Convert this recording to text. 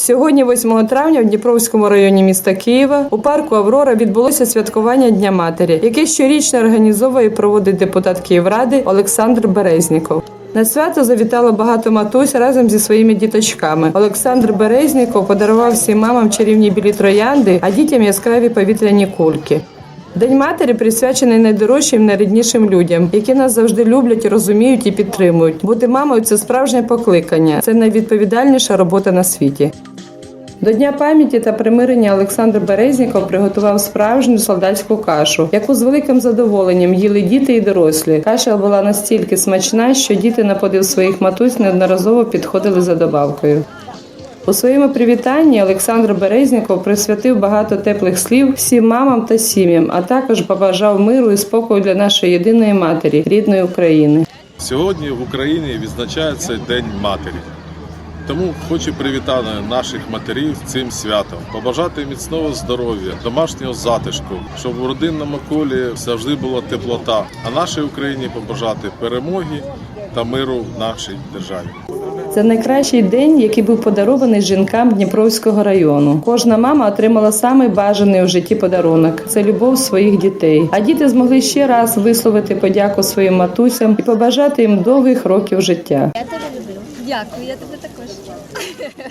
Сьогодні, 8 травня, в Дніпровському районі міста Києва у парку Аврора відбулося святкування Дня матері, яке щорічно організовує і проводить депутат Київради Олександр Березніков. На свято завітало багато матусь разом зі своїми діточками. Олександр Березніков подарував всім мамам чарівні білі троянди, а дітям яскраві повітряні кульки. День матері присвячений найдорожчим, найріднішим людям, які нас завжди люблять, розуміють і підтримують. Бути мамою це справжнє покликання, це найвідповідальніша робота на світі. До Дня пам'яті та примирення Олександр Березніков приготував справжню солдатську кашу, яку з великим задоволенням їли діти і дорослі. Каша була настільки смачна, що діти на подив своїх матусь неодноразово підходили за добавкою. У своєму привітанні Олександр Березніков присвятив багато теплих слів всім мамам та сім'ям, а також побажав миру і спокою для нашої єдиної матері, рідної України. Сьогодні в Україні відзначається День матері. Тому хочу привітати наших матерів цим святом, побажати міцного здоров'я, домашнього затишку, щоб у родинному колі завжди була теплота, а нашій Україні побажати перемоги та миру в нашій державі. Це найкращий день, який був подарований жінкам Дніпровського району. Кожна мама отримала самий бажаний у житті подарунок це любов своїх дітей. А діти змогли ще раз висловити подяку своїм матусям і побажати їм довгих років життя. Я тебе люблю. Дякую, я тебе також.